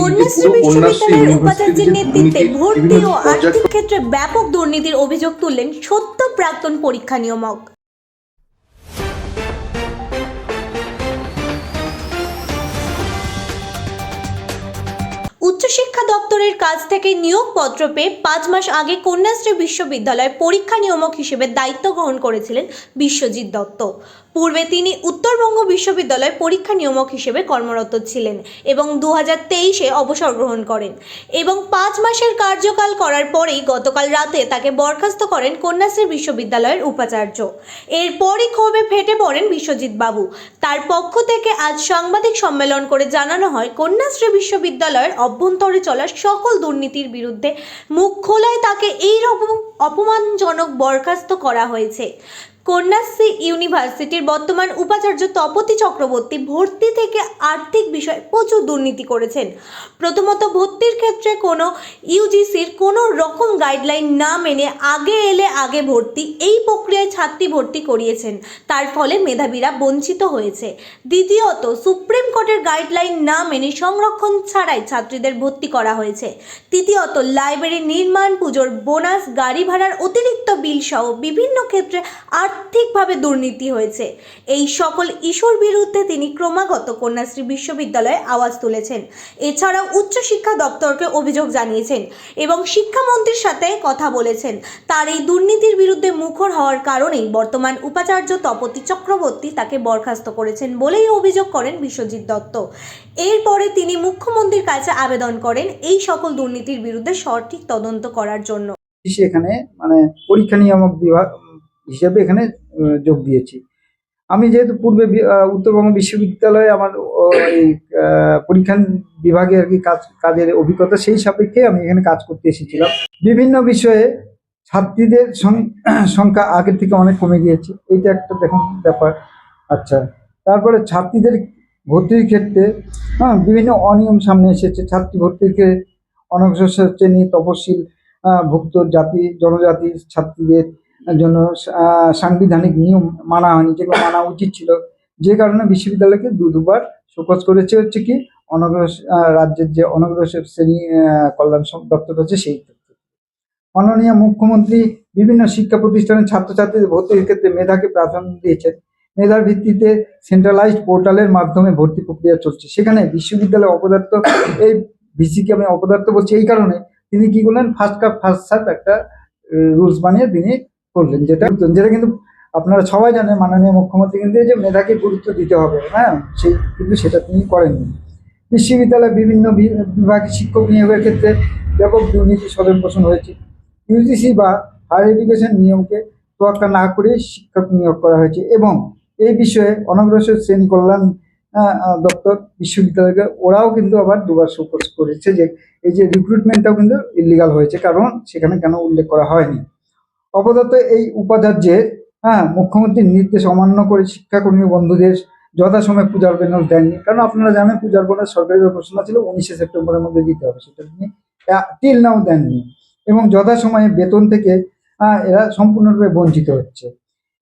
কন্যাশ্রী বিশ্ববিদ্যালয়ের উপাচার্যের নেতৃত্বে ভর্তি ও আর্থিক ক্ষেত্রে ব্যাপক দুর্নীতির অভিযোগ তুললেন সত্য প্রাক্তন পরীক্ষা নিয়মক। উচ্চশিক্ষা দপ্তরের কাছ থেকে নিয়োগপত্র পেয়ে পাঁচ মাস আগে কন্যাশ্রী বিশ্ববিদ্যালয়ে পরীক্ষা নিয়মক হিসেবে দায়িত্ব গ্রহণ করেছিলেন বিশ্বজিৎ দত্ত। পূর্বে তিনি উত্তরবঙ্গ বিশ্ববিদ্যালয়ে পরীক্ষা নিয়মক হিসেবে কর্মরত ছিলেন এবং দু হাজার তেইশে অবসর গ্রহণ করেন এবং পাঁচ মাসের কার্যকাল করার পরেই গতকাল রাতে তাকে বরখাস্ত করেন কন্যাশ্রী বিশ্ববিদ্যালয়ের উপাচার্য। এরপরই ক্ষোভে ফেটে পড়েন বিশ্বজিৎ বাবু। তার পক্ষ থেকে আজ সাংবাদিক সম্মেলন করে জানানো হয়, কন্যাশ্রী বিশ্ববিদ্যালয়ের অভ্যন্তরে চলা সকল দুর্নীতির বিরুদ্ধে মুখ খোলায় তাকে এই রকম অপমানজনক বরখাস্ত করা হয়েছে। কন্যাশ্রী ইউনিভার্সিটির বর্তমান উপাচার্য তপতি চক্রবর্তী ভর্তি থেকে আর্থিক বিষয়ে প্রচুর দুর্নীতি করেছেন। প্রথমত ভর্তির ক্ষেত্রে কোনো ইউজিসির কোনো রকম গাইডলাইন না মেনে আগে এলে আগে ভর্তি, এই প্রক্রিয়ায় ছাত্রী ভর্তি করিয়েছেন। তার ফলে মেধাবীরা বঞ্চিত হয়েছে। দ্বিতীয়ত, সুপ্রিম কোর্টের গাইডলাইন না মেনে সংরক্ষণ ছাড়াই ছাত্রীদের ভর্তি করা হয়েছে। তৃতীয়ত, লাইব্রেরি নির্মাণ, পুজোর বোনাস, গাড়ি ভাড়ার অতিরিক্ত বিল সহ বিভিন্ন ক্ষেত্রে আর্থিকভাবে দুর্নীতি হয়েছে। এই সকল ইস্যুর বিরুদ্ধে তিনি ক্রমাগত কন্যাশ্রী বিশ্ববিদ্যালয়ে আওয়াজ তুলেছেন। এছাড়াও উচ্চশিক্ষা দপ্তরকে অভিযোগ জানিয়েছেন এবং শিক্ষামন্ত্রীর সাথে কথা বলেছেন। তার এই দুর্নীতির বিরুদ্ধে মুখর হওয়ার কারণেই বর্তমান উপাচার্য তপতি চক্রবর্তী তাকে বরখাস্ত করেছেন বলেই অভিযোগ করেন বিশ্বজিৎ দত্ত। এরপরে তিনি মুখ্যমন্ত্রীর কাছে আবেদন করেন এই সকল দুর্নীতির বিরুদ্ধে সঠিক তদন্ত করার জন্য। সে এখানে মানে পরীক্ষা নিয়ামক বিভাগ হিসেবে এখানে যোগ দিয়েছি। আমি যেহেতু পূর্বে উত্তরবঙ্গ বিশ্ববিদ্যালয়ে আমার এই পরীক্ষা বিভাগে আর কি কাজ, কাজের অভিজ্ঞতা সেই সাপেক্ষে আমি এখানে কাজ করতে এসেছিলাম। বিভিন্ন বিষয়ে ছাত্রীদের সংখ্যা আগের থেকে অনেক কমে গিয়েছে। এইটা একটা দেখুন ব্যাপার। আচ্ছা তারপরে ছাত্রীদের ভর্তির ক্ষেত্রে হ্যাঁ বিভিন্ন অনিয়ম সামনে এসেছে। ছাত্রী ভর্তির ক্ষেত্রে অনগ্রসর শ্রেণি, তপশিল ভুক্ত জাতি জনজাতি ছাত্রীদের জন্য সাংবিধানিক নিয়ম মানা হয়নি, যেগুলো মানা উচিত ছিল। যে কারণে বিশ্ববিদ্যালয়কে দু, দুবার শোকজ করেছে হচ্ছে কি অনগ্রসর রাজ্যের যে অনগ্রসর শ্রেণি কল্যাণ দপ্তর আছে সেই। মাননীয় মুখ্যমন্ত্রী বিভিন্ন শিক্ষা প্রতিষ্ঠানের ছাত্রছাত্রীদের ভর্তির ক্ষেত্রে মেধাকে প্রাধান্য দিয়েছেন। মেধার ভিত্তিতে সেন্ট্রালাইজড পোর্টালের মাধ্যমে ভর্তি প্রক্রিয়া চলছে। সেখানে বিশ্ববিদ্যালয় অপদার্থ, এই ভিসিকে আমি অপদার্থ বলছি, এই কারণে তিনি কি করলেন ফার্স্ট কাপ ফার্স্ট সার্ভ একটা রুলস বানিয়ে তিনি করলেন, যেটা যেটা কিন্তু আপনারা সবাই জানেন, মাননীয় মুখ্যমন্ত্রী কিন্তু যে মেধাকে গুরুত্ব দিতে হবে হ্যাঁ? সেই কিন্তু সেটা তিনি করেননি। বিশ্ববিদ্যালয়ে বিভিন্ন বিভাগে শিক্ষক নিয়োগের ক্ষেত্রে ব্যাপক দুর্নীতি স্বজন পোষণ হয়েছে ইউজিসি বা হায়ার এডুকেশন নিয়মকে তোয়াক্কা না করে শিক্ষক নিয়োগ করা হয়েছে এবং এই বিষয়ে অনগ্রসর শ্রেণি কল্যাণ দপ্তর বিশ্ববিদ্যালয়কে ওরাও কিন্তু আবার দুবার শোকজ করেছে যে এই যে রিক্রুটমেন্টটাও কিন্তু ইলিগাল হয়েছে, কারণ সেখানে কেন উল্লেখ করা হয়নি। অপদত্ত এই উপাচার্যের হ্যাঁ মুখ্যমন্ত্রীর নির্দেশ অমান্য করে শিক্ষাকর্মী বন্ধুদের যথাসময়ে পূজার বোনাস দেননি। কারণ আপনারা জানেন, পূজার বোনাস সরকারি ঘোষণা ছিল, উনিশে সেপ্টেম্বরের মধ্যে দিতে হবে, সেটা তিনি টিল নাও দেননি। এবং যথাসময়ে বেতন থেকে এরা সম্পূর্ণরূপে বঞ্চিত হচ্ছে।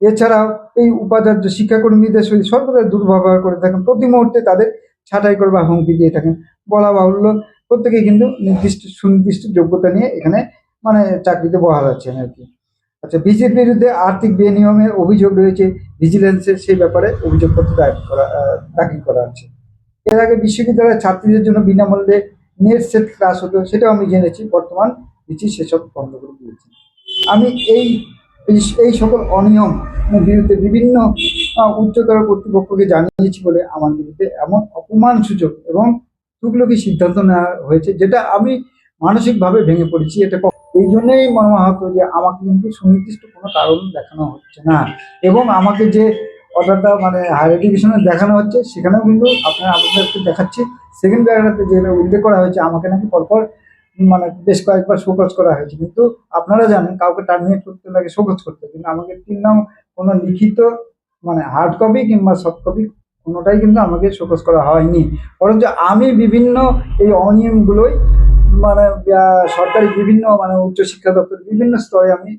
এছাড়াও এই উপাচার্য শিক্ষাকর্মীদের সহিত সর্বদা দুর্ব্যবহার করে থাকেন। প্রতি মুহূর্তে তাদের ছাঁটাই করবার হুমকি দিয়ে থাকেন। বলা বাহুল্য, প্রত্যেকেই কিন্তু নির্দিষ্ট সুনির্দিষ্ট যোগ্যতা নিয়ে এখানে মানে চাকরিতে বহাল আছেন আর কি। আচ্ছা বিজেপির বিরুদ্ধে আর্থিক বেনিয়মের অভিযোগ রয়েছে ভিজিলেন্সের সেই ব্যাপারে অভিযোগপত্র দায়ের করা দাখিল করা আছে এর আগে বিশ্ববিদ্যালয়ের ছাত্রীদের জন্য বিনামূল্যে নেট সেট ক্লাস হতো, সেটাও আমি জেনেছি, বর্তমান বিচি সেসব বন্ধ করে দিয়েছে। আমি এই, এই- সকল অনিয়ম বিরুদ্ধে বিভিন্ন উচ্চতর কর্তৃপক্ষকে জানিয়েছি বলে আমার বিরুদ্ধে এমন অপমান সুযোগ এবং তুগলকি সিদ্ধান্ত নেওয়া হয়েছে, যেটা আমি মানসিকভাবে ভেঙে পড়েছি, এটা এই জন্যই মর্মাহত যে আমাকে কিন্তু সুনির্দিষ্ট কোনো কারণ দেখানো হচ্ছে না। এবং আমাকে যে অর্ডারটা মানে হায়ার এডুকেশনে দেখানো হচ্ছে, সেখানেও কিন্তু আপনার আপনাদেরকে দেখাচ্ছি। সেকেন্ড প্যারাগ্রাফে যেটা উল্লেখ করা হয়েছে, আমাকে নাকি পরপর মানে বেশ কয়েকবার শোকজ করা হয়েছে। কিন্তু আপনারা জানেন, কাউকে টার্মিনেট করতে লাগে শোকজ করতে কিন্তু আমাকে তিন নাম কোনো লিখিত মানে হার্ড কপি কিংবা সফট কপি কোনোটাই কিন্তু আমাকে শোকজ করা হয়নি। বরঞ্চ আমি বিভিন্ন এই অনিয়মগুলোই মানে সরকারি বিভিন্ন মানে উচ্চশিক্ষা দপ্তর বিভিন্ন স্তরে আমি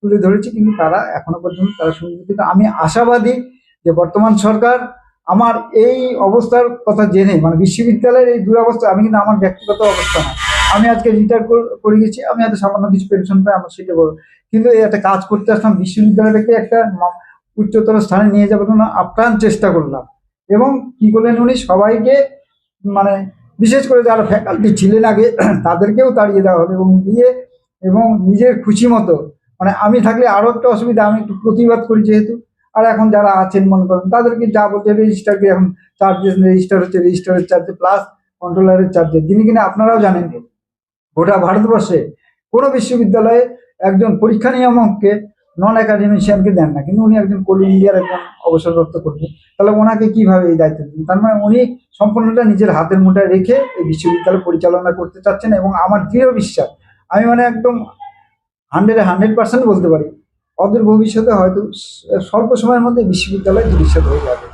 তুলে ধরেছি, কিন্তু তারা এখনও পর্যন্ত তারা শুনছে কিন্তু আমি আশাবাদী যে বর্তমান সরকার আমার এই অবস্থার কথা জেনে মানে বিশ্ববিদ্যালয়ের এই দুরবস্থা, আমি কিন্তু আমার ব্যক্তিগত অবস্থা না। আমি আজকে রিটায়ার করে গেছি, আমি হয়তো সামান্য কিছু পেনশন পাই, আমার সেটা বড় কিন্তু এই একটা কাজ করতে আসলাম, বিশ্ববিদ্যালয়টাকে একটা উচ্চতর স্থানে নিয়ে যাবার জন্য আপ্রাণ চেষ্টা করলাম। এবং কি করলেন উনি? সবাইকে মানে বিশেষ করে যারা ফ্যাকাল্টি ছিলেন আগে, তাদেরকেও তাড়িয়ে দেওয়া হবে এবং দিয়ে এবং নিজের খুশি মতো মানে আমি থাকলে আরও একটা অসুবিধা, আমি একটু প্রতিবাদ করি যেহেতু, আর এখন যারা আছেন মনে করেন, তাদেরকে যা বলছে রেজিস্টারকে এখন চার্জেস রেজিস্টার হচ্ছে রেজিস্টারের চার্জে প্লাস কন্ট্রোলারের চার্জে যিনি কিনা আপনারাও জানেন গোটা ভারতবর্ষে কোনো বিশ্ববিদ্যালয়ে একজন পরীক্ষা নিয়ামককে নন একাডেমিশিয়ানকে দেন না, কিন্তু উনি একজন কোল ইন্ডিয়ার একজন অবসরপ্রাপ্ত কর্মী। তাহলে ওনাকে কীভাবে এই দায়িত্ব দিন তার মানে উনি সম্পূর্ণটা নিজের হাতের মুঠায় রেখে এই বিশ্ববিদ্যালয় পরিচালনা করতে চাচ্ছেন এবং আমার দৃঢ় বিশ্বাস, আমি মানে একদম হান্ড্রেডে হান্ড্রেড পার্সেন্ট বলতে পারি, অদূর ভবিষ্যতে হয়তো স্বল্প সময়ের মধ্যে বিশ্ববিদ্যালয় ভবিষ্যৎ হয়ে যাবে।